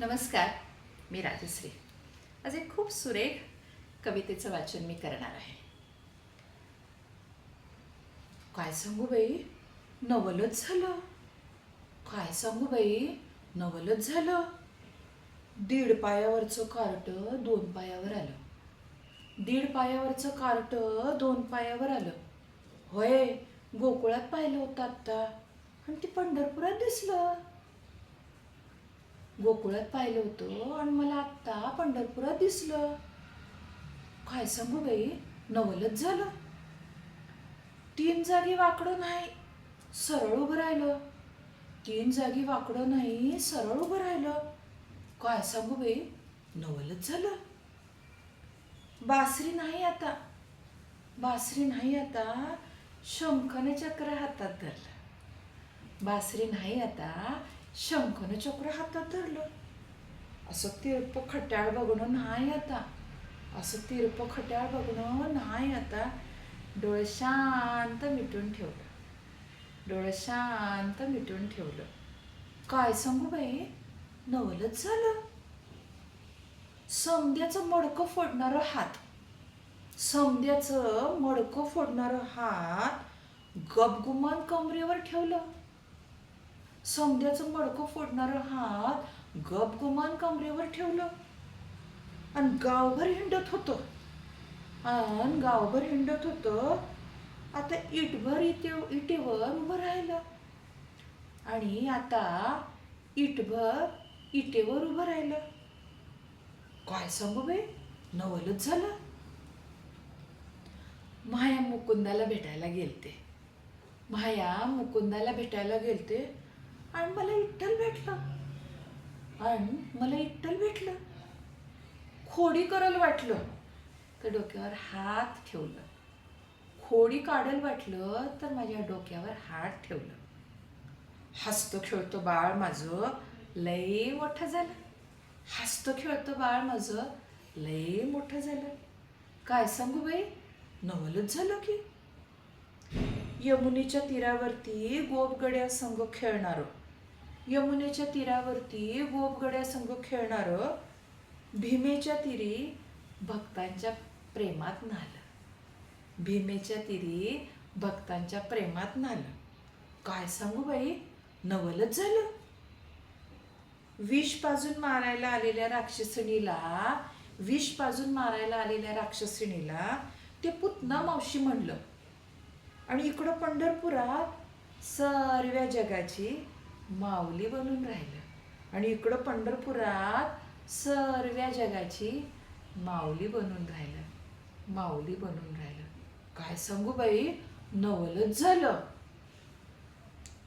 नमस्कार मी राजश्री. आज एक खूप सुरेख कवितेचं वाचन मी करणार आहे. काय सांगू बाई? नवलच झालं. काय सांगू बाई? नवलच झालं. दीड पायावरचं कार्ट दोन पायावर आलं. दीड पायावरचं कार्ट दोन पायावर आलं. होय गोकुळात पाहिलं होतं आत्ता. आणि ती पंढरपुरात दिसलं. गोकुळात पाहिलं होतं आणि मला आत्ता पंढरपुरात दिसलं. काय सांगू बाई? नवलच झालं. तीन जागी वाकडं नाही सरळ उभं राहिलं. तीन जागी वाकडं नाही सरळ उभं राहिलं. काय सांगू बाई? नवलच झालं. बासरी नाही आता. बासरी नाही आता. शंखने चक्र हातात धरलं. बासरी नाही आता. शंखनं चक्र हातात धरलं. असं तिरप खट्याळ बघणं नाही आता. असं तिरप खट्याळ बघणं नाही आता. डोळे शांत मिटून ठेवलं. डोळे शांत मिटून ठेवलं. काय सांगू बाई? नवलच झालं. समद्याचं मडकं फोडणारं हात. समद्याचं मडकं फोडणारं हात गपगुमान कमरेवर ठेवलं. समद्याचं मडकं फोडणारं हात गपगुमान कमरेवर ठेवलं. आणि गावभर हिंडत होतं. आणि गावभर हिंडत होतं. आता इटभर इटे इटेवर उभं राहिलं. आणि आता इटभर इटेवर उभं राहिलं. काय सांगू बाई नवलच झालं. माया मुकुंदाला भेटायला गेलते. माया मुकुंदाला भेटायला गेलते. आणि मला इट्टल भेटलं. आणि? मला इट्टल भेटलं. खोडी करल वाटलं. तर डोक्यावर हात ठेवलं. खोडी काढल वाटलं तर माझ्या डोक्यावर हात ठेवलं. हसतं खेळतं बाळ माझं लय मोठं झालं. हसतं खेळतं बाळ माझं लय मोठं झालं. काय सांगू बाई? नवलच झालं की. यमुनेच्या तीरावरती गोपगड्या संघ खेळणारं. यमुनेच्या तीरावरती गोपगड्या संघ खेळणारं. भीमेच्या तिरी भक्तांच्या प्रेमात नालं. भीमेच्या तिरी भक्तांच्या प्रेमात नालं. काय सांगू बाई? नवलच झालं. विष पाजून मारायला आलेल्या राक्षसिणीला विष पाजून मारायला आलेल्या राक्षसिणीला ते पुतना मावशी म्हणलं. आणि इकडं पंढरपुरात सर्व्या जगाची माऊली बनून राहिलं. आणि इकडं पंढरपुरात सर्व्या जगाची माऊली बनून राहिलं. माऊली बनून राहिलं. काय सांगू बाई? नवलच झालं.